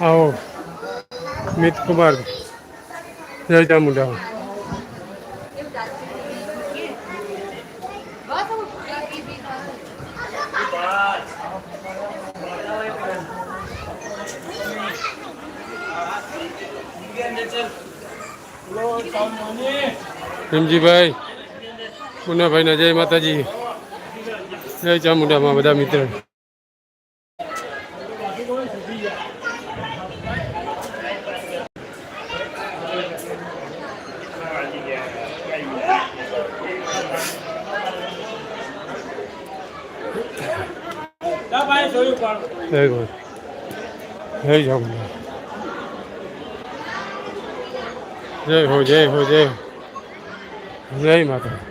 આવો મિત કુમાર જય ચામુંડા હિમજીભાઈ પુનાભાઈના જય માતાજી જય ચામુંડામાં બધા મિત્ર જય ગોર જય ચામુંડા જય હો જય હો જય. જય માતા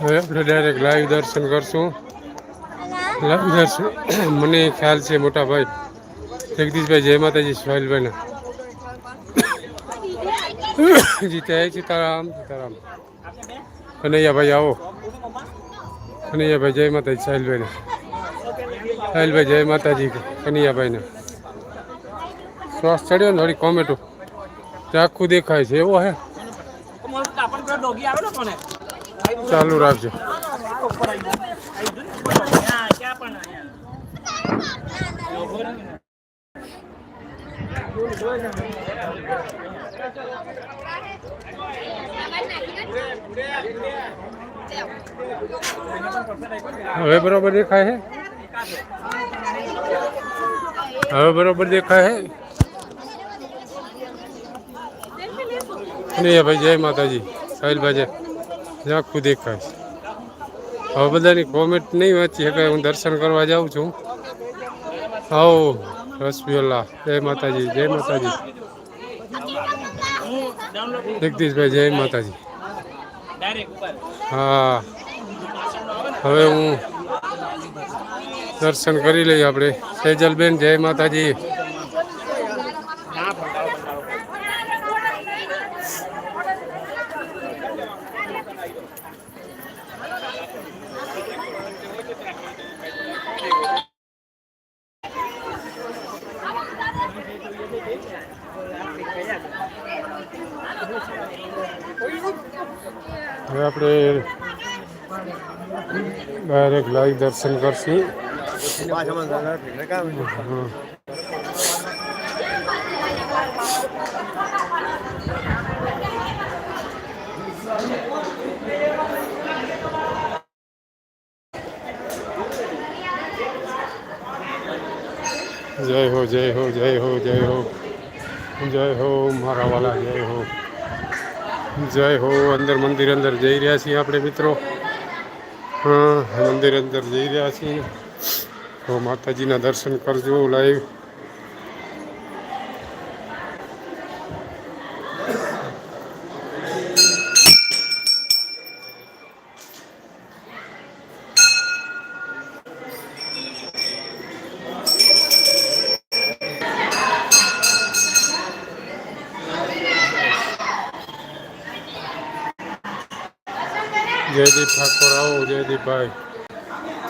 હવે આપણે ડાયરેક્ટ લાઈવ દર્શન કરશું. લાઈવ દર્શન. મને ખ્યાલ છે મોટા ભાઈ જગદીશભાઈ, જય માતાજી સોહેલભાઈના જીત્યા સીતારામ સીતારામ. કનૈયાભાઈ, આવો. કનૈયાભાઈ, જય માતાજી સાહિલભાઈને સાહિલભાઈ જય માતાજી, કનૈયાભાઈને. શ્વાસ ચડ્યો ને થોડી કોમેટો આખું દેખાય છે. એવો હે. ચાલુ રાખજો હા ક્યાં પણ અહીંયા હવે બરોબર દેખાય હે હવે બરોબર દેખાય હે નહીં ભાઈ જય માતાજી સાહિલભાઈ જય જય આખું દેખાય. હવે બધાની કોમેન્ટ નહીં વાંચી શકાય, હું દર્શન કરવા જાઉં છું. આવો રસપીઓલા જય માતાજી જય માતાજી. જગદીશભાઈ, જય માતાજી. હા. હવે હું દર્શન કરી લઈએ આપણે. સેજલબેન, જય માતાજી. હવે આપણે ડાયરેક્ટ લાઈવ દર્શન કરશું હા. જય હો જય હો જય હો જય હો જય હો મારા વાલા જય હો જય હો, અંદર મંદિર અંદર જઈ રહ્યા છીએ આપણે મિત્રો. હા, મંદિર અંદર જઈ રહ્યા છીએ. તો માતાજીના દર્શન કરજો લાઈવ જયદીપ ઠાકોર આવો જયદીપભાઈ.